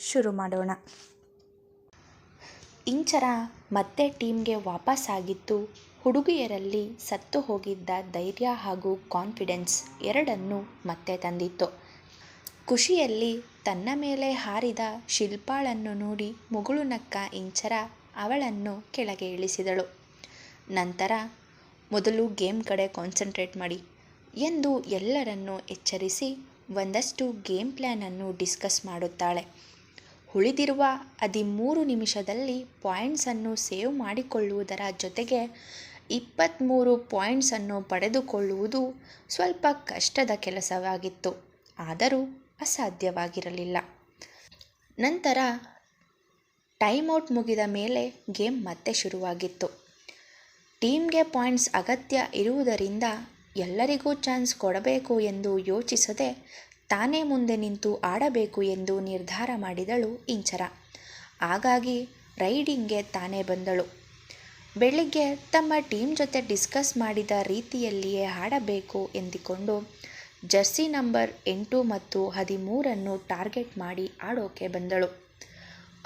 ಶುರು ಮಾಡೋಣ. ಇಂಚರ ಮತ್ತೆ ಟೀಮ್ಗೆ ವಾಪಸ್ ಆಗಿದ್ದು ಹುಡುಗಿಯರಲ್ಲಿ ಸತ್ತು ಹೋಗಿದ್ದ ಧೈರ್ಯ ಹಾಗೂ ಕಾನ್ಫಿಡೆನ್ಸ್ ಎರಡನ್ನೂ ಮತ್ತೆ ತಂದಿತ್ತು. ಖುಷಿಯಲ್ಲಿ ತನ್ನ ಮೇಲೆ ಹಾರಿದ ಶಿಲ್ಪಾಳನ್ನು ನೋಡಿ ಮುಗುಳು ನಕ್ಕ ಇಂಚರ ಅವಳನ್ನು ಕೆಳಗೆ ಇಳಿಸಿದಳು. ನಂತರ, ಮೊದಲು ಗೇಮ್ ಕಡೆ ಕಾನ್ಸಂಟ್ರೇಟ್ ಮಾಡಿ ಎಂದು ಎಲ್ಲರನ್ನು ಎಚ್ಚರಿಸಿ, ಒಂದಷ್ಟು ಗೇಮ್ ಪ್ಲ್ಯಾನನ್ನು ಡಿಸ್ಕಸ್ ಮಾಡುತ್ತಾಳೆ. ಉಳಿದಿರುವ ಹದಿಮೂರು ನಿಮಿಷದಲ್ಲಿ ಪಾಯಿಂಟ್ಸನ್ನು ಸೇವ್ ಮಾಡಿಕೊಳ್ಳುವುದರ ಜೊತೆಗೆ ಇಪ್ಪತ್ತ್ಮೂರು ಪಾಯಿಂಟ್ಸನ್ನು ಪಡೆದುಕೊಳ್ಳುವುದು ಸ್ವಲ್ಪ ಕಷ್ಟದ ಕೆಲಸವಾಗಿತ್ತು. ಆದರೂ ಅಸಾಧ್ಯವಾಗಿರಲಿಲ್ಲ. ನಂತರ ಟೈಮ್ಔಟ್ ಮುಗಿದ ಮೇಲೆ ಗೇಮ್ ಮತ್ತೆ ಶುರುವಾಗಿತ್ತು. ಟೀಮ್ಗೆ ಪಾಯಿಂಟ್ಸ್ ಅಗತ್ಯ ಇರುವುದರಿಂದ ಎಲ್ಲರಿಗೂ ಚಾನ್ಸ್ ಕೊಡಬೇಕು ಎಂದು ಯೋಚಿಸದೆ ತಾನೇ ಮುಂದೆ ನಿಂತು ಆಡಬೇಕು ಎಂದು ನಿರ್ಧಾರ ಮಾಡಿದಳು ಇಂಚರ. ಹಾಗಾಗಿ ರೈಡಿಂಗ್ಗೆ ತಾನೇ ಬಂದಳು. ಬೆಳಿಗ್ಗೆ ತಮ್ಮ ಟೀಮ್ ಜೊತೆ ಡಿಸ್ಕಸ್ ಮಾಡಿದ ರೀತಿಯಲ್ಲಿಯೇ ಆಡಬೇಕು ಎಂದುಕೊಂಡು ಜರ್ಸಿ ನಂಬರ್ ಎಂಟು ಮತ್ತು ಹದಿಮೂರನ್ನು ಟಾರ್ಗೆಟ್ ಮಾಡಿ ಆಡೋಕೆ ಬಂದಳು.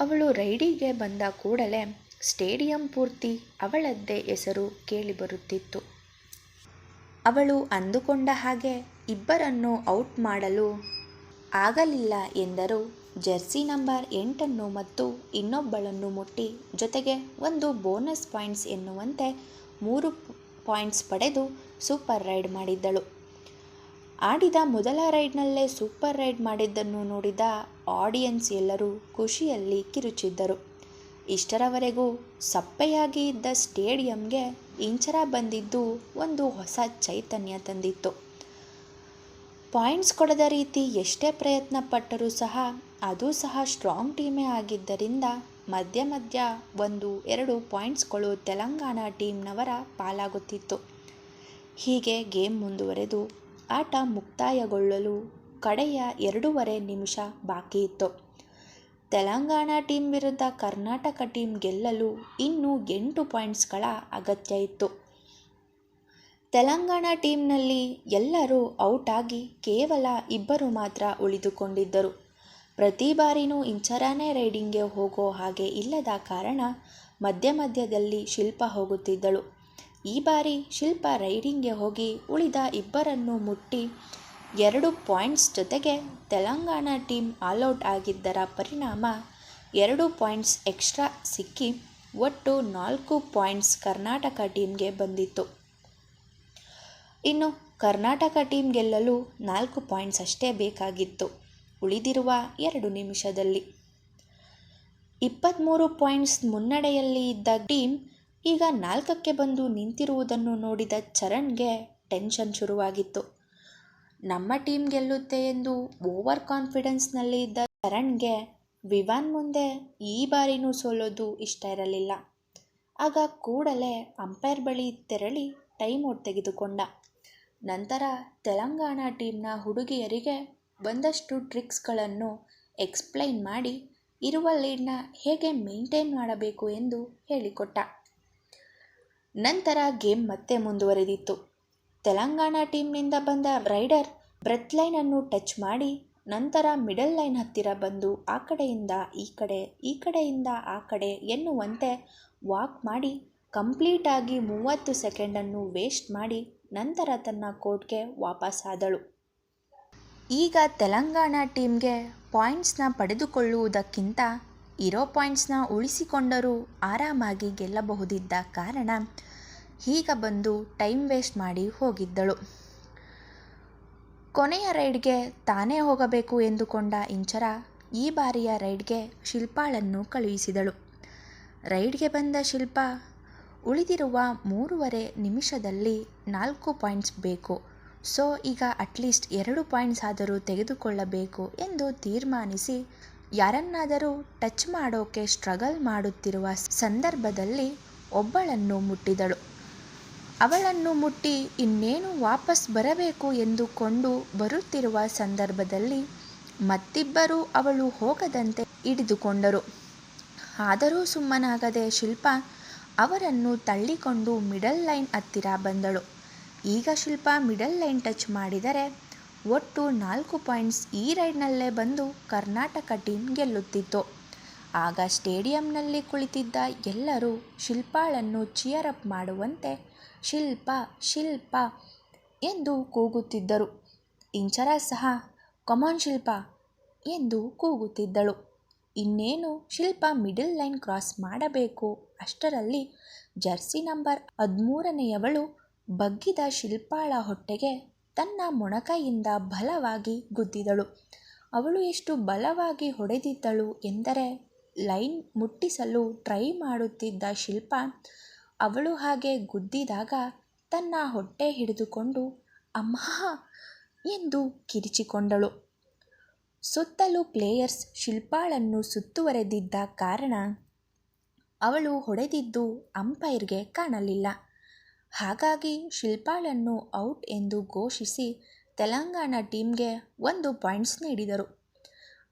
ಅವಳು ರೈಡಿಗೆ ಬಂದ ಕೂಡಲೇ ಸ್ಟೇಡಿಯಂ ಪೂರ್ತಿ ಅವಳದ್ದೇ ಹೆಸರು ಕೇಳಿಬರುತ್ತಿತ್ತು. ಅವಳು ಅಂದುಕೊಂಡ ಹಾಗೆ ಇಬ್ಬರನ್ನು ಔಟ್ ಮಾಡಲು ಆಗಲಿಲ್ಲ ಎಂದರು. ಜೆರ್ಸಿ ನಂಬರ್ ಎಂಟನ್ನು ಮತ್ತು ಇನ್ನೊಬ್ಬಳನ್ನು ಮುಟ್ಟಿ ಜೊತೆಗೆ ಒಂದು ಬೋನಸ್ ಪಾಯಿಂಟ್ಸ್ ಎನ್ನುವಂತೆ ಮೂರು ಪಾಯಿಂಟ್ಸ್ ಪಡೆದು ಸೂಪರ್ ರೈಡ್ ಮಾಡಿದ್ದಳು. ಆಡಿದ ಮೊದಲ ರೈಡ್ನಲ್ಲೇ ಸೂಪರ್ ರೈಡ್ ಮಾಡಿದ್ದನ್ನು ನೋಡಿದ ಆಡಿಯನ್ಸ್ ಎಲ್ಲರೂ ಖುಷಿಯಲ್ಲಿ ಕಿರುಚಿದ್ದರು. ಇಷ್ಟರವರೆಗೂ ಸಪ್ಪೆಯಾಗಿ ಇದ್ದ ಸ್ಟೇಡಿಯಂಗೆ ಇಂಚರ ಬಂದಿದ್ದು ಒಂದು ಹೊಸ ಚೈತನ್ಯ ತಂದಿತ್ತು. ಪಾಯಿಂಟ್ಸ್ ಕೊಡದ ರೀತಿ ಎಷ್ಟೇ ಪ್ರಯತ್ನ ಪಟ್ಟರೂ ಸಹ ಅದು ಸಹ ಸ್ಟ್ರಾಂಗ್ ಟೀಮೇ ಆಗಿದ್ದರಿಂದ ಮಧ್ಯ ಮಧ್ಯ ಒಂದು ಎರಡು ಪಾಯಿಂಟ್ಸ್ಗಳು ತೆಲಂಗಾಣ ಟೀಮ್ನವರ ಪಾಲಾಗುತ್ತಿತ್ತು. ಹೀಗೆ ಗೇಮ್ ಮುಂದುವರೆದು ಆಟ ಮುಕ್ತಾಯಗೊಳ್ಳಲು ಕಡೆಯ ಎರಡೂವರೆ ನಿಮಿಷ ಬಾಕಿ ಇತ್ತು. ತೆಲಂಗಾಣ ಟೀಮ್ ವಿರುದ್ಧ ಕರ್ನಾಟಕ ಟೀಮ್ ಗೆಲ್ಲಲು ಇನ್ನೂ ಎಂಟು ಪಾಯಿಂಟ್ಸ್ಗಳ ಅಗತ್ಯ ಇತ್ತು. ತೆಲಂಗಾಣ ಟೀಮ್ನಲ್ಲಿ ಎಲ್ಲರೂ ಔಟ್ ಆಗಿ ಕೇವಲ ಇಬ್ಬರು ಮಾತ್ರ ಉಳಿದುಕೊಂಡಿದ್ದರು. ಪ್ರತಿ ಬಾರಿನೂ ಇಂಚರಾನೇ ರೈಡಿಂಗ್ಗೆ ಹೋಗೋ ಹಾಗೆ ಇಲ್ಲದ ಕಾರಣ ಮಧ್ಯ ಮಧ್ಯದಲ್ಲಿ ಶಿಲ್ಪ ಹೋಗುತ್ತಿದ್ದಳು. ಈ ಬಾರಿ ಶಿಲ್ಪ ರೈಡಿಂಗ್ಗೆ ಹೋಗಿ ಉಳಿದ ಇಬ್ಬರನ್ನು ಮುಟ್ಟಿ ಎರಡು ಪಾಯಿಂಟ್ಸ್ ಜೊತೆಗೆ ತೆಲಂಗಾಣ ಟೀಮ್ ಆಲ್ಔಟ್ ಆಗಿದ್ದರ ಪರಿಣಾಮ ಎರಡು ಪಾಯಿಂಟ್ಸ್ ಎಕ್ಸ್ಟ್ರಾ ಸಿಕ್ಕಿ ಒಟ್ಟು ನಾಲ್ಕು ಪಾಯಿಂಟ್ಸ್ ಕರ್ನಾಟಕ ಟೀಮ್ಗೆ ಬಂದಿತ್ತು. ಇನ್ನು ಕರ್ನಾಟಕ ಟೀಮ್ ಗೆಲ್ಲಲು ನಾಲ್ಕು ಪಾಯಿಂಟ್ಸ್ ಅಷ್ಟೇ ಬೇಕಾಗಿತ್ತು. ಉಳಿದಿರುವ ಎರಡು ನಿಮಿಷದಲ್ಲಿ. ಇಪ್ಪತ್ತ್ಮೂರು ಪಾಯಿಂಟ್ಸ್ ಮುನ್ನಡೆಯಲ್ಲಿ ಇದ್ದ ಟೀಮ್ ಈಗ ನಾಲ್ಕಕ್ಕೆ ಬಂದು ನಿಂತಿರುವುದನ್ನು ನೋಡಿದ ಚರಣ್ಗೆ ಟೆನ್ಷನ್ ಶುರುವಾಗಿತ್ತು. ನಮ್ಮ ಟೀಮ್ ಗೆಲ್ಲುತ್ತೆ ಎಂದು ಓವರ್ ಕಾನ್ಫಿಡೆನ್ಸ್ನಲ್ಲಿ ಇದ್ದ ಚರಣ್ಗೆ ವಿವಾನ್ ಮುಂದೆ ಈ ಬಾರಿನೂ ಸೋಲೋದು ಇಷ್ಟ ಇರಲಿಲ್ಲ. ಆಗ ಕೂಡಲೇ ಅಂಪೈರ್ ಬಳಿ ತೆರಳಿ ಟೈಮ್ ಔಟ್ ತೆಗೆದುಕೊಂಡ. ನಂತರ ತೆಲಂಗಾಣ ಟೀಮ್ನ ಹುಡುಗಿಯರಿಗೆ ಒಂದಷ್ಟು ಟ್ರಿಕ್ಸ್ಗಳನ್ನು ಎಕ್ಸ್ಪ್ಲೈನ್ ಮಾಡಿ ಇರುವ ಲೀಡ್ನ ಹೇಗೆ ಮೇಂಟೈನ್ ಮಾಡಬೇಕು ಎಂದು ಹೇಳಿಕೊಟ್ಟ. ನಂತರ ಗೇಮ್ ಮತ್ತೆ ಮುಂದುವರೆದಿತ್ತು. ತೆಲಂಗಾಣ ಟೀಮ್ನಿಂದ ಬಂದ ರೈಡರ್ ಬ್ರೆತ್ ಲೈನನ್ನು ಟಚ್ ಮಾಡಿ ನಂತರ ಮಿಡಲ್ ಲೈನ್ ಹತ್ತಿರ ಬಂದು ಆ ಕಡೆಯಿಂದ ಈ ಕಡೆ, ಈ ಕಡೆಯಿಂದ ಆ ಕಡೆ ಎನ್ನುವಂತೆ ವಾಕ್ ಮಾಡಿ ಕಂಪ್ಲೀಟಾಗಿ ಮೂವತ್ತು ಸೆಕೆಂಡನ್ನು ವೇಸ್ಟ್ ಮಾಡಿ ನಂತರ ತನ್ನ ಕೋರ್ಟ್ಗೆ ವಾಪಸ್ ಆದಳು. ಈಗ ತೆಲಂಗಾಣ ಟೀಮ್ಗೆ ಪಾಯಿಂಟ್ಸ್ನ ಪಡೆದುಕೊಳ್ಳುವುದಕ್ಕಿಂತ ಇರೋ ಪಾಯಿಂಟ್ಸ್ನ ಉಳಿಸಿಕೊಂಡರೂ ಆರಾಮಾಗಿ ಗೆಲ್ಲಬಹುದಿದ್ದ ಕಾರಣ ಈಗ ಬಂದು ಟೈಮ್ ವೇಸ್ಟ್ ಮಾಡಿ ಹೋಗಿದ್ದಳು. ಕೊನೆಯ ರೈಡ್ಗೆ ತಾನೇ ಹೋಗಬೇಕು ಎಂದುಕೊಂಡ ಇಂಚರ ಈ ಬಾರಿಯ ರೈಡ್ಗೆ ಶಿಲ್ಪಾಳನ್ನು ಕಳುಹಿಸಿದಳು. ರೈಡ್ಗೆ ಬಂದ ಶಿಲ್ಪ ಉಳಿದಿರುವ ಮೂರುವರೆ ನಿಮಿಷದಲ್ಲಿ ನಾಲ್ಕು ಪಾಯಿಂಟ್ಸ್ ಬೇಕು. ಸೊ, ಈಗ ಅಟ್ಲೀಸ್ಟ್ ಎರಡು ಪಾಯಿಂಟ್ಸ್ ಆದರೂ ತೆಗೆದುಕೊಳ್ಳಬೇಕು ಎಂದು ತೀರ್ಮಾನಿಸಿ, ಯಾರನ್ನಾದರೂ ಟಚ್ ಮಾಡೋಕೆ ಸ್ಟ್ರಗಲ್ ಮಾಡುತ್ತಿರುವ ಸಂದರ್ಭದಲ್ಲಿ ಒಬ್ಬಳನ್ನು ಮುಟ್ಟಿದಳು. ಅವಳನ್ನು ಮುಟ್ಟಿ ಇನ್ನೇನು ವಾಪಸ್ ಬರಬೇಕು ಎಂದುಕೊಂಡು ಬರುತ್ತಿರುವ ಸಂದರ್ಭದಲ್ಲಿ ಮತ್ತಿಬ್ಬರು ಅವಳು ಹೋಗದಂತೆ ಹಿಡಿದುಕೊಂಡರು. ಆದರೂ ಸುಮ್ಮನಾಗದೆ ಶಿಲ್ಪ ಅವರನ್ನು ತಳ್ಳಿಕೊಂಡು ಮಿಡಲ್ ಲೈನ್ ಹತ್ತಿರ ಬಂದಳು. ಈಗ ಶಿಲ್ಪ ಮಿಡಲ್ ಲೈನ್ ಟಚ್ ಮಾಡಿದರೆ ಒಟ್ಟು ನಾಲ್ಕು ಪಾಯಿಂಟ್ಸ್ ಈ ರೈಡ್ನಲ್ಲೇ ಬಂದು ಕರ್ನಾಟಕ ಟೀಮ್ ಗೆಲ್ಲುತ್ತಿತ್ತು. ಆಗ ಸ್ಟೇಡಿಯಂನಲ್ಲಿ ಕುಳಿತಿದ್ದ ಎಲ್ಲರೂ ಶಿಲ್ಪಾಳನ್ನು ಅಪ್ ಮಾಡುವಂತೆ, ಶಿಲ್ಪ ಶಿಲ್ಪ ಎಂದು ಕೂಗುತ್ತಿದ್ದರು. ಇಂಚರ ಸಹ ಕಮಾನ್ ಶಿಲ್ಪ ಎಂದು ಕೂಗುತ್ತಿದ್ದಳು. ಇನ್ನೇನು ಶಿಲ್ಪ ಮಿಡಲ್ ಲೈನ್ ಕ್ರಾಸ್ ಮಾಡಬೇಕು? ಅಷ್ಟರಲ್ಲಿ ಜರ್ಸಿ ನಂಬರ್ ಹದಿಮೂರನೆಯವಳು ಬಗ್ಗಿದ ಶಿಲ್ಪಾಳ ಹೊಟ್ಟೆಗೆ ತನ್ನ ಮೊಣಕೈಯಿಂದ ಬಲವಾಗಿ ಗುದ್ದಿದಳು. ಅವಳು ಎಷ್ಟು ಬಲವಾಗಿ ಹೊಡೆದಿದ್ದಳು ಎಂದರೆ ಲೈನ್ ಮುಟ್ಟಿಸಲು ಟ್ರೈ ಮಾಡುತ್ತಿದ್ದ ಶಿಲ್ಪ ಅವಳು ಹಾಗೆ ಗುದ್ದಿದಾಗ ತನ್ನ ಹೊಟ್ಟೆ ಹಿಡಿದುಕೊಂಡು, ಅಮ್ಮ! ಎಂದು ಕಿರಿಚಿಕೊಂಡಳು. ಸುತ್ತಲೂ ಪ್ಲೇಯರ್ಸ್ ಶಿಲ್ಪಾಳನ್ನು ಸುತ್ತುವರೆದಿದ್ದ ಕಾರಣ ಅವಳು ಹೊಡೆದಿದ್ದು ಅಂಪೈರ್ಗೆ ಕಾಣಲಿಲ್ಲ. ಹಾಗಾಗಿ ಶಿಲ್ಪಾಳನ್ನು ಔಟ್ ಎಂದು ಘೋಷಿಸಿ ತೆಲಂಗಾಣ ಟೀಮ್ಗೆ ಒಂದು ಪಾಯಿಂಟ್ಸ್ ನೀಡಿದರು.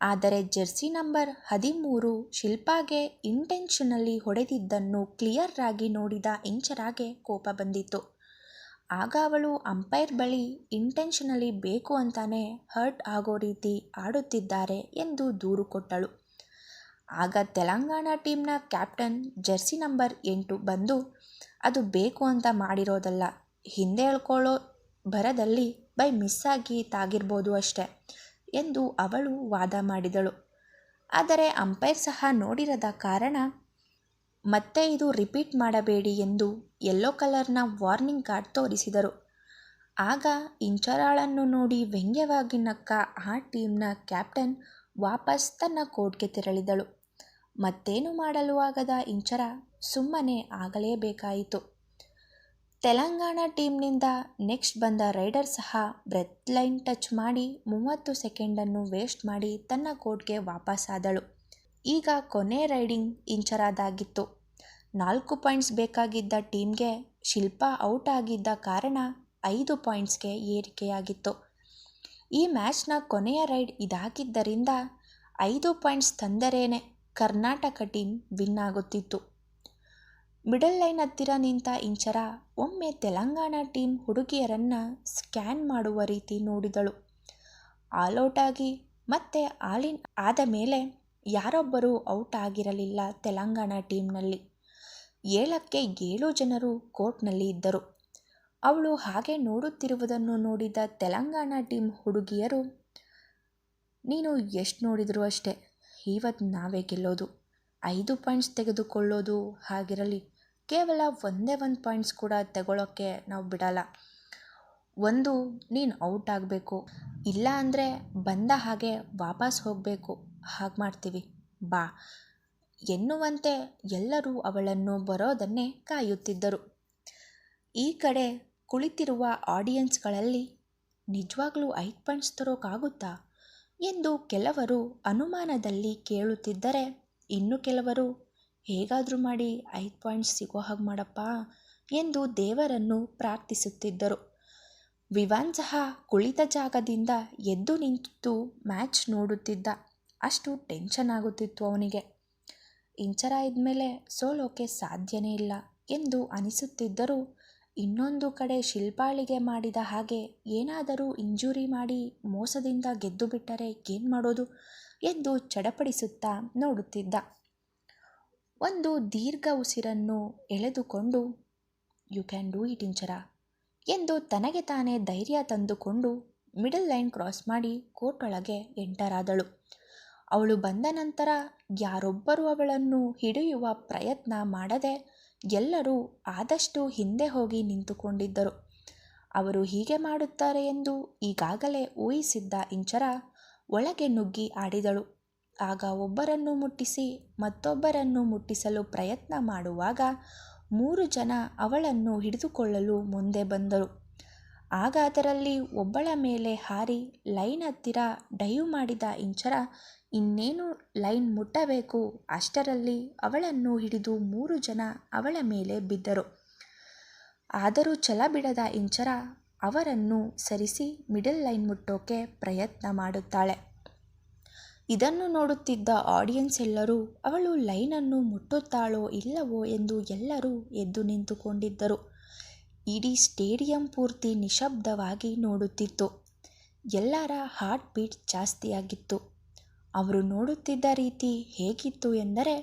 ಆದರೆ ಜೆರ್ಸಿ ನಂಬರ್ ಹದಿಮೂರು ಶಿಲ್ಪಾಗೆ ಇಂಟೆನ್ಷನಲ್ಲಿ ಹೊಡೆದಿದ್ದನ್ನು ಕ್ಲಿಯರ್ ಆಗಿ ನೋಡಿದ ಇಂಚರಾಗೆ ಕೋಪ ಬಂದಿತ್ತು. ಆಗ ಅವಳು ಅಂಪೈರ್ ಬಳಿ ಇಂಟೆನ್ಷನಲಿ ಬೇಕು ಅಂತಾನೆ ಹರ್ಟ್ ಆಗೋ ರೀತಿ ಆಡುತ್ತಿದ್ದಾರೆ ಎಂದು ದೂರು ಕೊಟ್ಟಳು. ಆಗ ತೆಲಂಗಾಣ ಟೀಮ್ನ ಕ್ಯಾಪ್ಟನ್ ಜೆರ್ಸಿ ನಂಬರ್ ಎಂಟು ಬಂದು, ಅದು ಬೇಕು ಅಂತ ಮಾಡಿರೋದಲ್ಲ, ಹಿಂದೆ ಹೇಳ್ಕೊಳ್ಳೋ ಬರದಲ್ಲಿ ಬೈ ಮಿಸ್ಸಾಗಿ ತಾಗಿರ್ಬೋದು ಅಷ್ಟೆ ಎಂದು ಅವಳು ವಾದ ಮಾಡಿದಳು. ಆದರೆ ಅಂಪೈರ್ ಸಹ ನೋಡಿರದ ಕಾರಣ ಮತ್ತೆ ಇದು ರಿಪೀಟ್ ಮಾಡಬೇಡಿ ಎಂದು ಯೆಲ್ಲೋ ಕಲರ್ನ ವಾರ್ನಿಂಗ್ ಕಾರ್ಡ್ ತೋರಿಸಿದರು. ಆಗ ಇಂಚರಾಳನ್ನು ನೋಡಿ ವ್ಯಂಗ್ಯವಾಗಿ ನಕ್ಕ ಆ ಟೀಮ್ನ ಕ್ಯಾಪ್ಟನ್ ವಾಪಸ್ ತನ್ನ ಕೋರ್ಟ್ಗೆ ತೆರಳಿದಳು. ಮತ್ತೇನು ಮಾಡಲು ಆಗದ ಇಂಚರ? ಸುಮ್ಮನೆ ಆಗಲೇಬೇಕಾಯಿತು. ತೆಲಂಗಾಣ ಟೀಮ್ನಿಂದ ನೆಕ್ಸ್ಟ್ ಬಂದ ರೈಡರ್ ಸಹ ಬ್ರೆತ್ ಲೈನ್ ಟಚ್ ಮಾಡಿ ಮೂವತ್ತು ಸೆಕೆಂಡನ್ನು ವೇಸ್ಟ್ ಮಾಡಿ ತನ್ನ ಕೋರ್ಟ್ಗೆ ವಾಪಸ್ಸಾದಳು ಈಗ ಕೊನೆ ರೈಡಿಂಗ್ ಇಂಚರಾದಾಗಿತ್ತು ನಾಲ್ಕು ಪಾಯಿಂಟ್ಸ್ ಬೇಕಾಗಿದ್ದ ಟೀಮ್ಗೆ ಶಿಲ್ಪ ಔಟ್ ಆಗಿದ್ದ ಕಾರಣ ಐದು ಪಾಯಿಂಟ್ಸ್ಗೆ ಏರಿಕೆಯಾಗಿತ್ತು. ಈ ಮ್ಯಾಚ್ನ ಕೊನೆಯ ರೈಡ್ ಇದಾಗಿದ್ದರಿಂದ ಐದು ಪಾಯಿಂಟ್ಸ್ ತಂದರೇನೆ ಕರ್ನಾಟಕ ಟೀಮ್ ವಿನ್ ಆಗುತ್ತಿತ್ತು. ಮಿಡಲ್ ಲೈನ್ ಹತ್ತಿರ ನಿಂತ ಇಂಚರ ಒಮ್ಮೆ ತೆಲಂಗಾಣ ಟೀಮ್ ಹುಡುಗಿಯರನ್ನು ಸ್ಕ್ಯಾನ್ ಮಾಡುವ ರೀತಿ ನೋಡಿದಳು. ಆಲ್ಔಟ್ ಆಗಿ ಮತ್ತೆ ಆಲಿನ್ ಆದ ಮೇಲೆ ಯಾರೊಬ್ಬರೂ ಔಟ್ ಆಗಿರಲಿಲ್ಲ ತೆಲಂಗಾಣ ಟೀಮ್ನಲ್ಲಿ. ಏಳಕ್ಕೆ ಏಳು ಜನರು ಕೋರ್ಟ್ನಲ್ಲಿ ಇದ್ದರು. ಅವಳು ಹಾಗೆ ನೋಡುತ್ತಿರುವುದನ್ನು ನೋಡಿದ ತೆಲಂಗಾಣ ಟೀಮ್ ಹುಡುಗಿಯರು, ನೀನು ಎಷ್ಟು ನೋಡಿದರೂ ಅಷ್ಟೇ ಇವತ್ತು ನಾವೇ ಗೆಲ್ಲೋದು. ಐದು ಪಾಯಿಂಟ್ಸ್ ತೆಗೆದುಕೊಳ್ಳೋದು ಹಾಗಿರಲಿ. ಕೇವಲ ಒಂದೇ ಒಂದು ಪಾಯಿಂಟ್ಸ್ ಕೂಡ ತಗೊಳ್ಳೋಕ್ಕೆ ನಾವು ಬಿಡಲ್ಲ. ಒಂದು, ನೀನು ಔಟ್ ಆಗಬೇಕು. ಇಲ್ಲ ಅಂದರೆ ಬಂದ ಹಾಗೆ ವಾಪಸ್ ಹೋಗಬೇಕು. ಹಾಗೆ ಮಾಡ್ತೀವಿ. ಬಾ. ಎನ್ನುವಂತೆ ಎಲ್ಲರೂ ಅವಳನ್ನು ಬರೋದನ್ನೇ ಕಾಯುತ್ತಿದ್ದರು. ಈ ಕಡೆ ಕುಳಿತಿರುವ ಆಡಿಯನ್ಸ್ಗಳಲ್ಲಿ ನಿಜವಾಗ್ಲೂ ಐದು ಪಾಯಿಂಟ್ಸ್ ತರೋಕ್ಕಾಗುತ್ತಾ ಎಂದು ಕೆಲವರು ಅನುಮಾನದಲ್ಲಿ ಕೇಳುತ್ತಿದ್ದರೆ ಇನ್ನು ಕೆಲವರು, ಹೇಗಾದರೂ ಮಾಡಿ ಐದು ಪಾಯಿಂಟ್ಸ್ ಸಿಗೋ ಹಾಗೆ ಮಾಡಪ್ಪ ಎಂದು ದೇವರನ್ನು ಪ್ರಾರ್ಥಿಸುತ್ತಿದ್ದರು. ವಿವಾನ್ ಸಹ ಕುಳಿತ ಜಾಗದಿಂದ ಎದ್ದು ನಿಂತು ಮ್ಯಾಚ್ ನೋಡುತ್ತಿದ್ದ. ಅಷ್ಟು ಟೆನ್ಷನ್ ಆಗುತ್ತಿತ್ತು ಅವನಿಗೆ. ಇಂಚರ ಇದ್ಮೇಲೆ ಸೋಲೋಕೆ ಸಾಧ್ಯನೇ ಇಲ್ಲ ಎಂದು ಅನಿಸುತ್ತಿದ್ದರೂ ಇನ್ನೊಂದು ಕಡೆ ಶಿಲ್ಪಾಳಿಗೆ ಮಾಡಿದ ಹಾಗೆ ಏನಾದರೂ ಇಂಜುರಿ ಮಾಡಿ ಮೋಸದಿಂದ ಗೆದ್ದು ಬಿಟ್ಟರೆ ಏನು ಮಾಡೋದು ಎಂದು ಚಡಪಡಿಸುತ್ತಾ ನೋಡುತ್ತಿದ್ದ. ಒಂದು ದೀರ್ಘ ಉಸಿರನ್ನು ಎಳೆದುಕೊಂಡು you can do it Inchara ಎಂದು ತನಗೆ ತಾನೇ ಧೈರ್ಯ ತಂದುಕೊಂಡು ಮಿಡಲ್ ಲೈನ್ ಕ್ರಾಸ್ ಮಾಡಿ ಕೋರ್ಟ್ ಒಳಗೆ ಎಂಟರ್ ಆದಳು. ಅವಳು ಬಂದ ನಂತರ ಯಾರೊಬ್ಬರೂ ಅವಳನ್ನು ಹಿಡಿಯುವ ಪ್ರಯತ್ನ ಮಾಡದೆ ಎಲ್ಲರೂ ಆದಷ್ಟು ಹಿಂದೆ ಹೋಗಿ ನಿಂತುಕೊಂಡಿದ್ದರು. ಅವರು ಹೀಗೆ ಮಾಡುತ್ತಾರೆ ಎಂದು ಈಗಾಗಲೇ ಊಹಿಸಿದ್ದ ಇಂಚರ ಒಳಗೆ ನುಗ್ಗಿ ಆಡಿದಳು. ಆಗ ಒಬ್ಬರನ್ನು ಮುಟ್ಟಿಸಿ ಮತ್ತೊಬ್ಬರನ್ನು ಮುಟ್ಟಿಸಲು ಪ್ರಯತ್ನ ಮಾಡುವಾಗ ಮೂರು ಜನ ಅವಳನ್ನು ಹಿಡಿದುಕೊಳ್ಳಲು ಮುಂದೆ ಬಂದರು. ಆಗ ಅದರಲ್ಲಿ ಒಬ್ಬಳ ಮೇಲೆ ಹಾರಿ ಲೈನ್ ಹತ್ತಿರ ಡೈವ್ ಮಾಡಿದ ಇಂಚರ ಇನ್ನೇನು ಲೈನ್ ಮುಟ್ಟಬೇಕು? ಅಷ್ಟರಲ್ಲಿ ಅವಳನ್ನು ಹಿಡಿದು ಮೂರು ಜನ ಅವಳ ಮೇಲೆ ಬಿದ್ದರು. ಆದರೂ ಛಲ ಬಿಡದ ಇಂಚರ ಅವರನ್ನು ಸರಿಸಿ ಮಿಡಲ್ ಲೈನ್ ಮುಟ್ಟೋಕೆ ಪ್ರಯತ್ನ ಮಾಡುತ್ತಾಳೆ. ಇದನ್ನು ನೋಡುತ್ತಿದ್ದ ಆಡಿಯನ್ಸ್ ಎಲ್ಲರೂ, ಅವಳು ಲೈನನ್ನು ಮುಟ್ಟುತ್ತಾಳೋ ಇಲ್ಲವೋ ಎಂದು ಎಲ್ಲರೂ ಎದ್ದು ನಿಂತುಕೊಂಡಿದ್ದರು. ಇಡೀ ಸ್ಟೇಡಿಯಂ ಪೂರ್ತಿ ನಿಶಬ್ದವಾಗಿ ನೋಡುತ್ತಿತ್ತು. ಎಲ್ಲರ ಹಾರ್ಟ್ ಬೀಟ್ ಜಾಸ್ತಿಯಾಗಿತ್ತು. ಅವರು ನೋಡುತ್ತಿದ್ದ ರೀತಿ ಹೇಗಿತ್ತು ಎಂದರೆ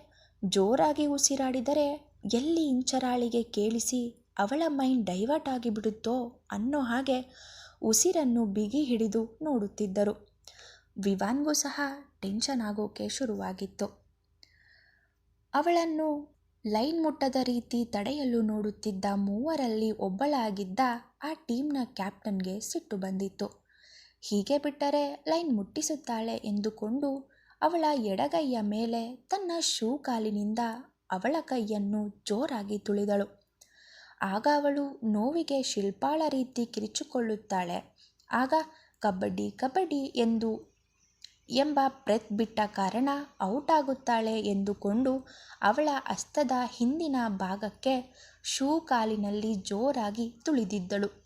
ಜೋರಾಗಿ ಉಸಿರಾಡಿದರೆ ಎಲ್ಲಿ ಇಂಚರಾಳಿಗೆ ಕೇಳಿಸಿ ಅವಳ ಮೈಂಡ್ ಡೈವರ್ಟ್ ಆಗಿಬಿಡುತ್ತೋ ಅನ್ನೋ ಹಾಗೆ ಉಸಿರನ್ನು ಬಿಗಿ ಹಿಡಿದು ನೋಡುತ್ತಿದ್ದರು. ವಿವಾನ್ಗೂ ಸಹ ಟೆನ್ಷನ್ ಆಗೋಕೆ ಶುರುವಾಗಿತ್ತು. ಅವಳನ್ನು ಲೈನ್ ಮುಟ್ಟದ ರೀತಿ ತಡೆಯಲು ನೋಡುತ್ತಿದ್ದ ಮೂವರಲ್ಲಿ ಒಬ್ಬಳಾಗಿದ್ದ ಆ ಟೀಮ್ನ ಕ್ಯಾಪ್ಟನ್ಗೆ ಸಿಟ್ಟು ಬಂದಿತ್ತು. ಹೀಗೆ ಬಿಟ್ಟರೆ ಲೈನ್ ಮುಟ್ಟಿಸುತ್ತಾಳೆ ಎಂದುಕೊಂಡು ಅವಳ ಎಡಗೈಯ ಮೇಲೆ ತನ್ನ ಶೂ ಕಾಲಿನಿಂದ ಅವಳ ಕೈಯನ್ನು ಜೋರಾಗಿ ತುಳಿದಳು. ಆಗ ಅವಳು ನೋವಿಗೆ ಶಿಲ್ಪಾಳ ರೀತಿ ಕಿರಿಚಿಕೊಳ್ಳುತ್ತಾಳೆ. ಆಗ ಕಬಡ್ಡಿ ಕಬಡ್ಡಿ ಎಂದು ಎಂಬ ಪ್ರೆತ್ ಬಿಟ್ಟ ಕಾರಣ ಔಟ್ ಆಗುತ್ತಾಳೆ ಎಂದುಕೊಂಡು ಅವಳ ಹಸ್ತದ ಹಿಂದಿನ ಭಾಗಕ್ಕೆ ಶೂ ಕಾಲಿನಲ್ಲಿ ಜೋರಾಗಿ ತುಳಿದಿದ್ದಳು.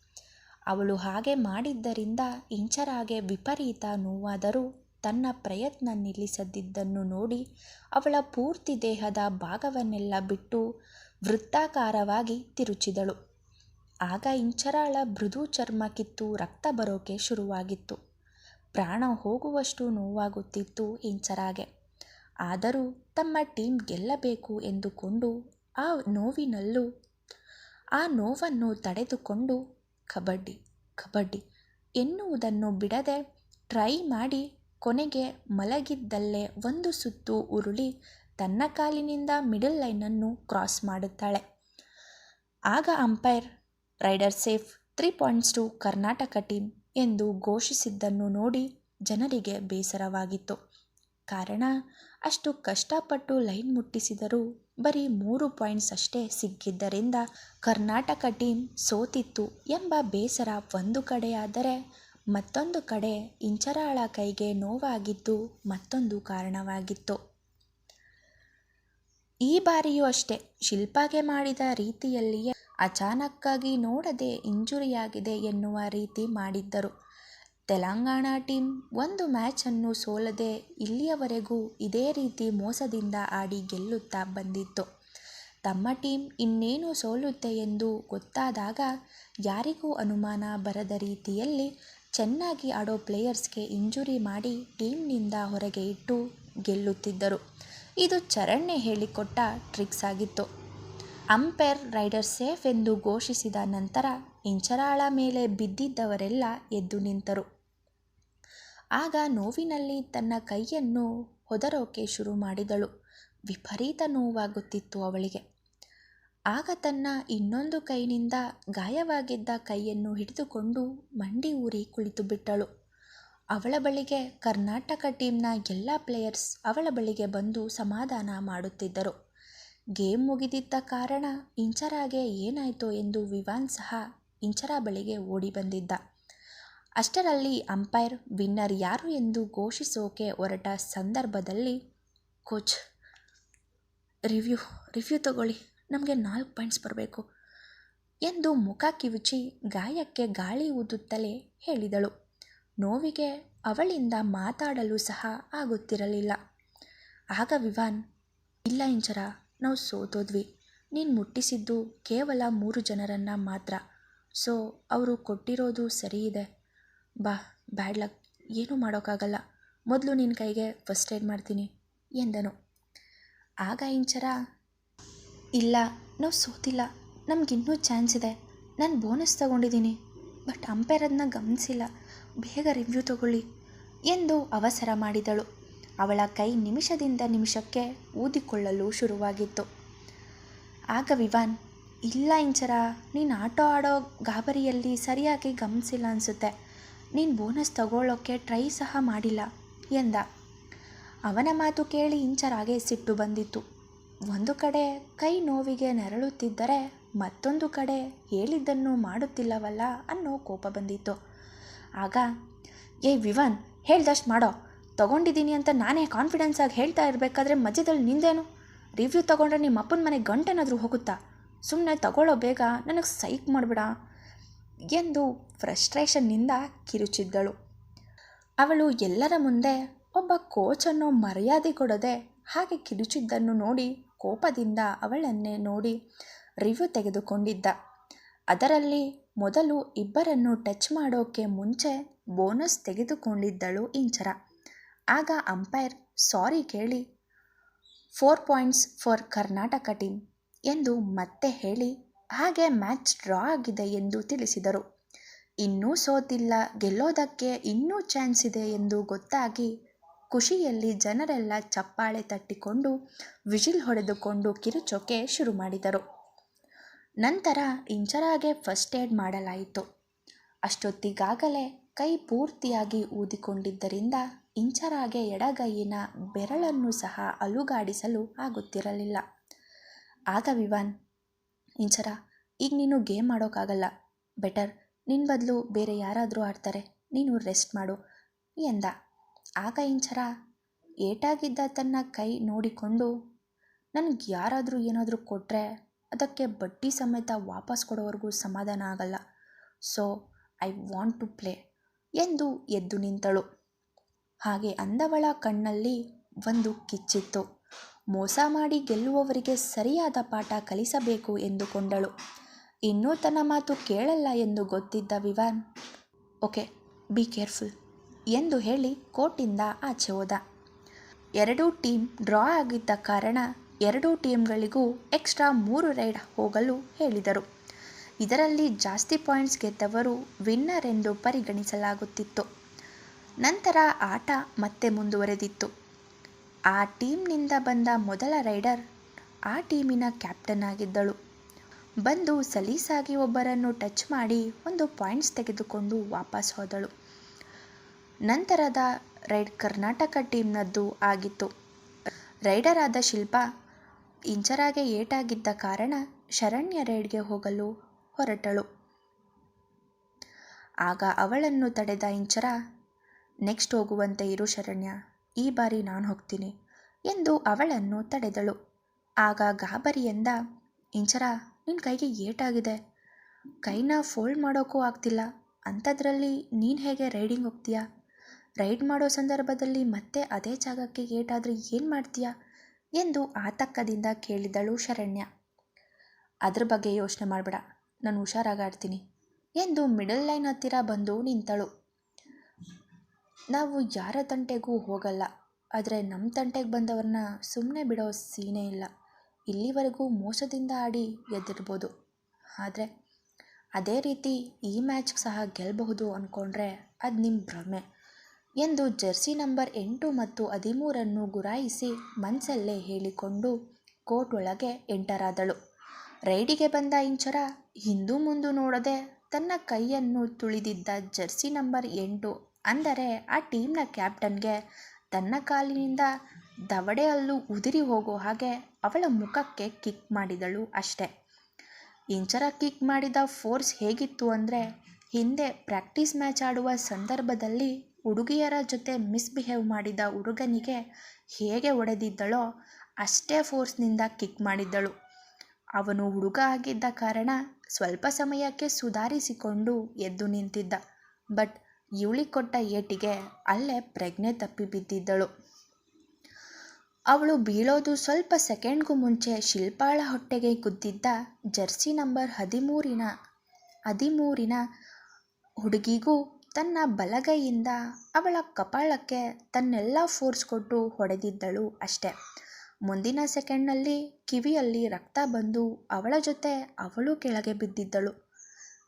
ಅವಳು ಹಾಗೆ ಮಾಡಿದ್ದರಿಂದ ಇಂಚರಾಗೆ ವಿಪರೀತ ನೋವಾದರೂ ತನ್ನ ಪ್ರಯತ್ನ ನಿಲ್ಲಿಸದಿದ್ದನ್ನು ನೋಡಿ ಅವಳ ಪೂರ್ತಿ ದೇಹದ ಭಾಗವನ್ನೆಲ್ಲ ಬಿಟ್ಟು ವೃತ್ತಾಕಾರವಾಗಿ ತಿರುಚಿದಳು. ಆಗ ಇಂಚರಾಳ ಮೃದು ಚರ್ಮ ಕಿತ್ತು ರಕ್ತ ಬರೋಕೆ ಶುರುವಾಗಿತ್ತು. ಪ್ರಾಣ ಹೋಗುವಷ್ಟು ನೋವಾಗುತ್ತಿತ್ತು ಇಂಚರಾಗೆ. ಆದರೂ ತಮ್ಮ ಟೀಮ್ ಗೆಲ್ಲಬೇಕು ಎಂದುಕೊಂಡು ಆ ನೋವಿನಲ್ಲೂ, ಆ ನೋವನ್ನು ತಡೆದುಕೊಂಡು ಕಬಡ್ಡಿ ಕಬಡ್ಡಿ ಎನ್ನುವುದನ್ನು ಬಿಡದೆ ಟ್ರೈ ಮಾಡಿ ಕೊನೆಗೆ ಮಲಗಿದ್ದಲ್ಲೇ ಒಂದು ಸುತ್ತು ಉರುಳಿ ತನ್ನ ಕಾಲಿನಿಂದ ಮಿಡಲ್ ಲೈನನ್ನು ಕ್ರಾಸ್ ಮಾಡುತ್ತಾಳೆ. ಆಗ umpire, raider safe, three points to Karnataka team ಎಂದು ಘೋಷಿಸಿದ್ದನ್ನು ನೋಡಿ ಜನರಿಗೆ ಬೇಸರವಾಗಿತ್ತು. ಕಾರಣ, ಅಷ್ಟು ಕಷ್ಟಪಟ್ಟು ಲೈನ್ ಮುಟ್ಟಿಸಿದರೂ ಬರೀ ಮೂರು ಪಾಯಿಂಟ್ಸ್ ಅಷ್ಟೇ ಸಿಕ್ಕಿದ್ದರಿಂದ ಕರ್ನಾಟಕ ಟೀಮ್ ಸೋತಿತ್ತು ಎಂಬ ಬೇಸರ ಒಂದು ಕಡೆಯಾದರೆ ಮತ್ತೊಂದು ಕಡೆ ಇಂಚರಾಳ ಕೈಗೆ ನೋವಾಗಿದ್ದು ಮತ್ತೊಂದು ಕಾರಣವಾಗಿತ್ತು. ಈ ಬಾರಿಯೂ ಅಷ್ಟೇ, ಶಿಲ್ಪಾಗೆ ಮಾಡಿದ ರೀತಿಯಲ್ಲಿಯೇ ಅಚಾನಕ್ಕಾಗಿ ನೋಡದೆ ಇಂಜುರಿಯಾಗಿದೆ ಎನ್ನುವ ರೀತಿ ಮಾಡಿದ್ದರು. ತೆಲಂಗಾಣ ಟೀಮ್ ಒಂದು ಮ್ಯಾಚನ್ನು ಸೋಲದೆ ಇಲ್ಲಿಯವರೆಗೂ ಇದೇ ರೀತಿ ಮೋಸದಿಂದ ಆಡಿ ಗೆಲ್ಲುತ್ತಾ ಬಂದಿತ್ತು. ತಮ್ಮ ಟೀಮ್ ಇನ್ನೇನು ಸೋಲುತ್ತೆ ಎಂದು ಗೊತ್ತಾದಾಗ ಯಾರಿಗೂ ಅನುಮಾನ ಬರದ ರೀತಿಯಲ್ಲಿ ಚೆನ್ನಾಗಿ ಆಡೋ ಪ್ಲೇಯರ್ಸ್ಗೆ ಇಂಜುರಿ ಮಾಡಿ ಟೀಮ್ನಿಂದ ಹೊರಗೆ ಇಟ್ಟು ಗೆಲ್ಲುತ್ತಿದ್ದರು. ಇದು ಚರಣ್ಯ ಹೇಳಿಕೊಟ್ಟ ಟ್ರಿಕ್ಸ್ ಆಗಿತ್ತು. ಅಂಪೈರ್ ರೈಡರ್ ಸೇಫ್ ಎಂದು ಘೋಷಿಸಿದ ನಂತರ ಇಂಚರಾಳ ಮೇಲೆ ಬಿದ್ದಿದ್ದವರೆಲ್ಲ ಎದ್ದು ನಿಂತರು. ಆಗ ನೋವಿನಲ್ಲಿ ತನ್ನ ಕೈಯನ್ನು ಹೊದರೋಕೆ ಶುರು ಮಾಡಿದಳು. ವಿಪರೀತ ನೋವಾಗುತ್ತಿತ್ತು ಅವಳಿಗೆ. ಆಗ ತನ್ನ ಇನ್ನೊಂದು ಕೈನಿಂದ ಗಾಯವಾಗಿದ್ದ ಕೈಯನ್ನು ಹಿಡಿದುಕೊಂಡು ಮಂಡಿ ಊರಿ ಕುಳಿತು ಬಿಟ್ಟಳು. ಅವಳ ಬಳಿಗೆ ಕರ್ನಾಟಕ ಟೀಮ್ನ ಎಲ್ಲ ಪ್ಲೇಯರ್ಸ್ ಅವಳ ಬಳಿಗೆ ಬಂದು ಸಮಾಧಾನ ಮಾಡುತ್ತಿದ್ದರು. ಗೇಮ್ ಮುಗಿದಿದ್ದ ಕಾರಣ ಇಂಚರಾಗೆ ಏನಾಯಿತು ಎಂದು ವಿವಾನ್ ಸಹ ಇಂಚರ ಬಳಿಗೆ ಓಡಿ ಬಂದಿದ್ದ. ಅಷ್ಟರಲ್ಲಿ ಅಂಪೈರ್ ವಿನ್ನರ್ ಯಾರು ಎಂದು ಘೋಷಿಸೋಕೆ ಹೊರಟ ಸಂದರ್ಭದಲ್ಲಿ, ಕೋಚ್, ರಿವ್ಯೂ ರಿವ್ಯೂ ತಗೊಳ್ಳಿ, ನಮಗೆ ನಾಲ್ಕು ಪಾಯಿಂಟ್ಸ್ ಬರಬೇಕು ಎಂದು ಮುಖ ಕಿವುಚಿ ಗಾಯಕ್ಕೆ ಗಾಳಿ ಊದುತ್ತಲೇ ಹೇಳಿದಳು. ನೋವಿಗೆ ಅವಳಿಂದ ಮಾತಾಡಲು ಸಹ ಆಗುತ್ತಿರಲಿಲ್ಲ. ಆಗ ವಿವಾನ್, ಇಲ್ಲ ಇಂಚರ, ನಾವು ಸೋತೋದ್ವಿ. ನೀನು ಮುಟ್ಟಿಸಿದ್ದು ಕೇವಲ ಮೂರು ಜನರನ್ನು ಮಾತ್ರ. ಸೊ ಅವರು ಕೊಟ್ಟಿರೋದು ಸರಿ ಇದೆ. ಬಾ, ಬ್ಯಾಡ್ ಲಕ್, ಏನೂ ಮಾಡೋಕ್ಕಾಗಲ್ಲ. ಮೊದಲು ನಿನ್ನ ಕೈಗೆ ಫಸ್ಟ್ ಏಡ್ ಮಾಡ್ತೀನಿ, ಎಂದನು. ಆಗ ಇಂಚರ, ಇಲ್ಲ, ನಾವು ಸೋತಿಲ್ಲ. ನಮಗಿನ್ನೂ ಚಾನ್ಸ್ ಇದೆ. ನಾನು ಬೋನಸ್ ತಗೊಂಡಿದ್ದೀನಿ ಬಟ್ ಅಂಪೇರ್ ಅದನ್ನ ಗಮನಿಸಿಲ್ಲ. ಬೇಗ ರಿವ್ಯೂ ತಗೊಳ್ಳಿ, ಎಂದು ಅವಸರ ಮಾಡಿದಳು. ಅವಳ ಕೈ ನಿಮಿಷದಿಂದ ನಿಮಿಷಕ್ಕೆ ಊದಿಕೊಳ್ಳಲು ಶುರುವಾಗಿತ್ತು. ಆಗ ವಿವಾನ್ ಇಲ್ಲ ಇಂಚರ, ನೀನು ಆಟೋ ಆಡೋ ಗಾಬರಿಯಲ್ಲಿ ಸರಿಯಾಗಿ ಗಮನಿಸಿಲ್ಲ ಅನಿಸುತ್ತೆ. ನೀನು ಬೋನಸ್ ತಗೊಳ್ಳೋಕ್ಕೆ ಟ್ರೈ ಸಹ ಮಾಡಿಲ್ಲ, ಎಂದ. ಅವನ ಮಾತು ಕೇಳಿ ಇಂಚರಾಗೆ ಸಿಟ್ಟು ಬಂದಿತ್ತು. ಒಂದು ಕಡೆ ಕೈ ನೋವಿಗೆ ನೆರಳುತ್ತಿದ್ದರೆ ಮತ್ತೊಂದು ಕಡೆ ಹೇಳಿದ್ದನ್ನು ಮಾಡುತ್ತಿಲ್ಲವಲ್ಲ ಅನ್ನೋ ಕೋಪ ಬಂದಿತ್ತು. ಆಗ, ಏ ವಿವನ್, ಹೇಳ್ದಷ್ಟು ಮಾಡೋ. ತಗೊಂಡಿದ್ದೀನಿ ಅಂತ ನಾನೇ ಕಾನ್ಫಿಡೆನ್ಸ್ ಆಗಿ ಹೇಳ್ತಾ ಇರಬೇಕಾದ್ರೆ ಮಧ್ಯದಲ್ಲಿ ನಿಂದೇನು? ರಿವ್ಯೂ ತಗೊಂಡ್ರೆ ನಿಮ್ಮ ಅಪ್ಪನ ಮನೆ ಗಂಟೆನಾದರೂ ಹೋಗುತ್ತಾ? ಸುಮ್ಮನೆ ತಗೊಳ್ಳೋ ಬೇಗ ನನಗೆ ಸೈಕ್ ಮಾಡಿಬಿಡ ಎಂದು ಫ್ರಸ್ಟ್ರೇಷನ್ನಿಂದ ಕಿರುಚಿದ್ದಳು. ಅವಳು ಎಲ್ಲರ ಮುಂದೆ ಒಬ್ಬ ಕೋಚನ್ನು ಮರ್ಯಾದೆ ಕೊಡದೆ ಹಾಗೆ ಕಿರುಚಿದ್ದನ್ನು ನೋಡಿ ಕೋಪದಿಂದ ಅವಳನ್ನೇ ನೋಡಿ ರಿವ್ಯೂ ತೆಗೆದುಕೊಂಡಿದ್ದ. ಅದರಲ್ಲಿ ಮೊದಲು ಇಬ್ಬರನ್ನು ಟಚ್ ಮಾಡೋಕ್ಕೆ ಮುಂಚೆ ಬೋನಸ್ ತೆಗೆದುಕೊಂಡಿದ್ದಳು ಇಂಚರ. ಆಗ ಅಂಪೈರ್ ಸಾರಿ ಕೇಳಿ, four points for Karnataka team. ಎಂದು ಮತ್ತೆ ಹೇಳಿ, ಹಾಗೆ ಮ್ಯಾಚ್ ಡ್ರಾ ಆಗಿದೆ ಎಂದು ತಿಳಿಸಿದರು. ಇನ್ನೂ ಸೋತಿಲ್ಲ, ಗೆಲ್ಲೋದಕ್ಕೆ ಇನ್ನೂ ಚಾನ್ಸ್ ಇದೆ ಎಂದು ಗೊತ್ತಾಗಿ ಖುಷಿಯಲ್ಲಿ ಜನರೆಲ್ಲ ಚಪ್ಪಾಳೆ ತಟ್ಟಿಕೊಂಡು, ವಿಜಿಲ್ ಹೊಡೆದುಕೊಂಡು ಕಿರುಚೋಕೆ ಶುರು ಮಾಡಿದರು. ನಂತರ ಇಂಚರಾಗೆ ಫಸ್ಟ್ ಏಡ್ ಮಾಡಲಾಯಿತು. ಅಷ್ಟೊತ್ತಿಗಾಗಲೇ ಕೈ ಪೂರ್ತಿಯಾಗಿ ಊದಿಕೊಂಡಿದ್ದರಿಂದ ಇಂಚರಾಗೆ ಎಡಗೈಯಿನ ಬೆರಳನ್ನು ಸಹ ಅಲುಗಾಡಿಸಲು ಆಗುತ್ತಿರಲಿಲ್ಲ. ಆಗ ವಿವಾನ್, ಇಂಚರ, ಈಗ ನೀನು ಗೇಮ್ ಮಾಡೋಕ್ಕಾಗಲ್ಲ ಬೆಟರ್ ನಿನ್ನ ಬದಲು ಬೇರೆ ಯಾರಾದರೂ ಆಡ್ತಾರೆ. ನೀನು ರೆಸ್ಟ್ ಮಾಡು, ಎಂದ. ಆಗ ಇಂಚರ, ಏಟಾಗಿದ್ದ ತನ್ನ ಕೈ ನೋಡಿಕೊಂಡು, ನನಗೆ ಯಾರಾದರೂ ಏನಾದರೂ ಕೊಟ್ಟರೆ ಅದಕ್ಕೆ ಬಡ್ಡಿ ಸಮೇತ ವಾಪಸ್ ಕೊಡೋವರೆಗೂ ಸಮಾಧಾನ ಆಗಲ್ಲ. So I want to play ಎಂದು ಎದ್ದು ನಿಂತಳು. ಹಾಗೆ ಅಂದವಳ ಕಣ್ಣಲ್ಲಿ ಒಂದು ಕಿಚ್ಚಿತ್ತು. ಮೋಸ ಮಾಡಿ ಗೆಲ್ಲುವವರಿಗೆ ಸರಿಯಾದ ಪಾಠ ಕಲಿಸಬೇಕು ಎಂದುಕೊಂಡಳು. ಇನ್ನೂ ತನ್ನ ಮಾತು ಕೇಳಲ್ಲ ಎಂದು ಗೊತ್ತಿದ್ದ ವಿವಾನ್, ಓಕೆ, ಬಿ ಕೇರ್ಫುಲ್ ಎಂದು ಹೇಳಿ ಕೋರ್ಟಿಂದ ಆಚೆ ಹೋದ. ಎರಡೂ ಟೀಮ್ ಡ್ರಾ ಆಗಿದ್ದ ಕಾರಣ ಎರಡೂ ಟೀಮ್ಗಳಿಗೂ ಎಕ್ಸ್ಟ್ರಾ ಮೂರು ರೈಡ್ ಹೋಗಲು ಹೇಳಿದರು. ಇದರಲ್ಲಿ ಜಾಸ್ತಿ ಪಾಯಿಂಟ್ಸ್ ಗೆದ್ದವರು ವಿನ್ನರ್ ಎಂದು ಪರಿಗಣಿಸಲಾಗುತ್ತಿತ್ತು. ನಂತರ ಆಟ ಮತ್ತೆ ಮುಂದುವರೆದಿತ್ತು. ಆ ಟೀಮ್ನಿಂದ ಬಂದ ಮೊದಲ ರೈಡರ್ ಆ ಟೀಮಿನ ಕ್ಯಾಪ್ಟನ್ ಆಗಿದ್ದಳು. ಬಂದು ಸಲೀಸಾಗಿ ಒಬ್ಬರನ್ನು ಟಚ್ ಮಾಡಿ ಒಂದು ಪಾಯಿಂಟ್ಸ್ ತೆಗೆದುಕೊಂಡು ವಾಪಸ್ ಹೋದಳು. ನಂತರದ ರೈಡ್ ಕರ್ನಾಟಕ ಟೀಮ್ನದ್ದು ಆಗಿತ್ತು. ರೈಡರ್ ಆದ ಶಿಲ್ಪ ಇಂಚರಾಗೆ ಏಟಾಗಿದ್ದ ಕಾರಣ ಶರಣ್ಯ ರೈಡ್ಗೆ ಹೋಗಲು ಹೊರಟಳು. ಆಗ ಅವಳನ್ನು ತಡೆದ ಇಂಚರ, ನೆಕ್ಸ್ಟ್ ಹೋಗುವಂತೆ ಇರು ಶರಣ್ಯ. ಈ ಬಾರಿ ನಾನು ಹೋಗ್ತೀನಿ ಎಂದು ಅವಳನ್ನು ತಡೆದಳು. ಆಗ ಗಾಬರಿಯಿಂದ ಇಂಚರ ನಿನ್ನ ಕೈಗೆ ಏಟಾಗಿದೆ. ಕೈನ ಫೋಲ್ಡ್ ಮಾಡೋಕ್ಕೂ ಆಗ್ತಿಲ್ಲ. ಅಂಥದ್ರಲ್ಲಿ ನೀನು ಹೇಗೆ ರೈಡಿಂಗ್ ಹೋಗ್ತೀಯಾ? ರೈಡ್ ಮಾಡೋ ಸಂದರ್ಭದಲ್ಲಿ ಮತ್ತೆ ಅದೇ ಜಾಗಕ್ಕೆ ಏಟಾದರೆ ಏನು ಮಾಡ್ತೀಯಾ? ಎಂದು ಆತಕ್ಕದಿಂದ ಕೇಳಿದಳು ಶರಣ್ಯ. ಅದ್ರ ಬಗ್ಗೆ ಯೋಚನೆ ಮಾಡಬೇಡ. ನಾನು ಹುಷಾರಾಗಾಡ್ತೀನಿ ಎಂದು ಮಿಡಲ್ ಲೈನ್ ಹತ್ತಿರ ಬಂದು ನಿಂತಳು. ನಾವು ಯಾರ ತಂಟೆಗೂ ಹೋಗಲ್ಲ, ಆದರೆ ನಮ್ಮ ತಂಟೆಗೆ ಬಂದವ್ರನ್ನ ಸುಮ್ಮನೆ ಬಿಡೋ ಸೀನೇ ಇಲ್ಲ. ಇಲ್ಲಿವರೆಗೂ ಮೋಸದಿಂದ ಆಡಿ ಎದ್ದಿರ್ಬೋದು. ಆದರೆ ಅದೇ ರೀತಿ ಈ ಮ್ಯಾಚ್ಗೆ ಸಹ ಗೆಲ್ಲಬಹುದು ಅಂದ್ಕೊಂಡ್ರೆ ಅದು ನಿಮ್ಮ ಭ್ರಮೆ. ಎಂದು ಜೆರ್ಸಿ ನಂಬರ್ ಎಂಟು ಮತ್ತು ಹದಿಮೂರನ್ನು ಗುರಾಯಿಸಿ ಮನಸ್ಸಲ್ಲೇ ಹೇಳಿಕೊಂಡು ಕೋರ್ಟ್ ಒಳಗೆ ಎಂಟರಾದಳು. ರೈಡಿಗೆ ಬಂದ ಇಂಚರ ಹಿಂದೂ ಮುಂದೂ ನೋಡದೆ ತನ್ನ ಕೈಯನ್ನು ತುಳಿದಿದ್ದ ಜೆರ್ಸಿ ನಂಬರ್ ಎಂಟು ಅಂದರೆ ಆ ಟೀಮ್ನ ಕ್ಯಾಪ್ಟನ್ಗೆ ತನ್ನ ಕಾಲಿನಿಂದ ದವಡೆ ಅಲ್ಲೂ ಉದುರಿ ಹೋಗೋ ಹಾಗೆ ಅವಳ ಮುಖಕ್ಕೆ ಕಿಕ್ ಮಾಡಿದಳು ಅಷ್ಟೆ. ಇಂಚರ ಕಿಕ್ ಮಾಡಿದ ಫೋರ್ಸ್ ಹೇಗಿತ್ತು ಅಂದರೆ ಹಿಂದೆ ಪ್ರಾಕ್ಟೀಸ್ ಮ್ಯಾಚ್ ಆಡುವ ಸಂದರ್ಭದಲ್ಲಿ ಹುಡುಗಿಯರ ಜೊತೆ ಮಿಸ್ಬಿಹೇವ್ ಮಾಡಿದ ಹುಡುಗನಿಗೆ ಹೇಗೆ ಒಡೆದಿದ್ದಳೋ ಅಷ್ಟೇ ಫೋರ್ಸ್ನಿಂದ ಕಿಕ್ ಮಾಡಿದ್ದಳು. ಅವನು ಹುಡುಗ ಆಗಿದ್ದ ಕಾರಣ ಸ್ವಲ್ಪ ಸಮಯಕ್ಕೆ ಸುಧಾರಿಸಿಕೊಂಡು ಎದ್ದು ನಿಂತಿದ್ದ. ಬಟ್ ಇವಳಿ ಕೊಟ್ಟ ಏಟಿಗೆ ಅಲ್ಲೇ ಪ್ರಜ್ಞೆ ತಪ್ಪಿ ಬಿದ್ದಿದ್ದಳು. ಅವಳು ಬೀಳೋದು ಸ್ವಲ್ಪ ಸೆಕೆಂಡ್ಗೂ ಮುಂಚೆ ಶಿಲ್ಪಾಳ ಹೊಟ್ಟೆಗೆ ಗುದ್ದಿದ್ದ ಜರ್ಸಿ ನಂಬರ್ ಹದಿಮೂರಿನ ಹದಿಮೂರಿನ ಹುಡುಗಿಗೂ ತನ್ನ ಬಲಗೈಯಿಂದ ಅವಳ ಕಪಾಳಕ್ಕೆ ತನ್ನೆಲ್ಲ ಫೋರ್ಸ್ ಕೊಟ್ಟು ಹೊಡೆದಿದ್ದಳು ಅಷ್ಟೆ. ಮುಂದಿನ ಸೆಕೆಂಡ್ನಲ್ಲಿ ಕಿವಿಯಲ್ಲಿ ರಕ್ತ ಬಂದು ಅವಳ ಜೊತೆ ಅವಳು ಕೆಳಗೆ ಬಿದ್ದಿದ್ದಳು.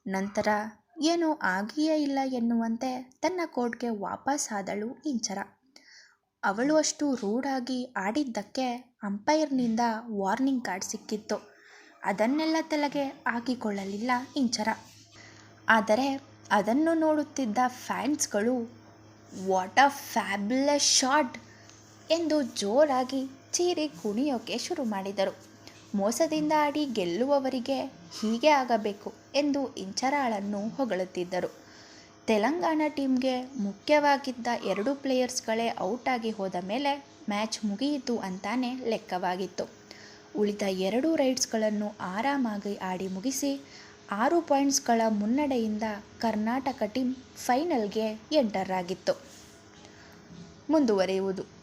ನಂತರ ಏನೂ ಆಗಿಯೇ ಇಲ್ಲ ಎನ್ನುವಂತೆ ತನ್ನ ಕೋರ್ಟ್ಗೆ ವಾಪಸ್ ಆದಳು ಇಂಚರ. ಅವಳು ಅಷ್ಟು ರೂಢಾಗಿ ಆಡಿದ್ದಕ್ಕೆ ಅಂಪೈರ್ನಿಂದ ವಾರ್ನಿಂಗ್ ಕಾರ್ಡ್ ಸಿಕ್ಕಿತ್ತು. ಅದನ್ನೆಲ್ಲ ತಲೆಗೆ ಹಾಕಿಕೊಳ್ಳಲಿಲ್ಲ ಇಂಚರ. ಆದರೆ ಅದನ್ನು ನೋಡುತ್ತಿದ್ದ ಫ್ಯಾನ್ಸ್ಗಳು, ವಾಟ್ ಅ ಫ್ಯಾಬ್ಲೆಸ್ ಶಾಟ್! ಎಂದು ಜೋರಾಗಿ ಚೀರಿ ಕುಣಿಯೋಕೆ ಶುರು ಮಾಡಿದರು. ಮೋಸದಿಂದ ಆಡಿ ಗೆಲ್ಲುವವರಿಗೆ ಹೀಗೆ ಆಗಬೇಕು ಎಂದು ಇಂಚರಾಳನ್ನು ಹೊಗಳುತ್ತಿದ್ದರು. ತೆಲಂಗಾಣ ಟೀಮ್ಗೆ ಮುಖ್ಯವಾಗಿದ್ದ ಎರಡು ಪ್ಲೇಯರ್ಸ್ಗಳೇ ಔಟಾಗಿ ಹೋದ ಮೇಲೆ ಮ್ಯಾಚ್ ಮುಗಿಯಿತು ಅಂತಾನೆ ಲೆಕ್ಕವಾಗಿತ್ತು. ಉಳಿದ ಎರಡು ರೈಡ್ಸ್ಗಳನ್ನು ಆರಾಮಾಗಿ ಆಡಿ ಮುಗಿಸಿ ಆರು ಪಾಯಿಂಟ್ಸ್ಗಳ ಮುನ್ನಡೆಯಿಂದ ಕರ್ನಾಟಕ ಟೀಮ್ ಫೈನಲ್ಗೆ ಎಂಟರ್ ಆಗಿತ್ತು. ಮುಂದುವರಿಯುವುದು.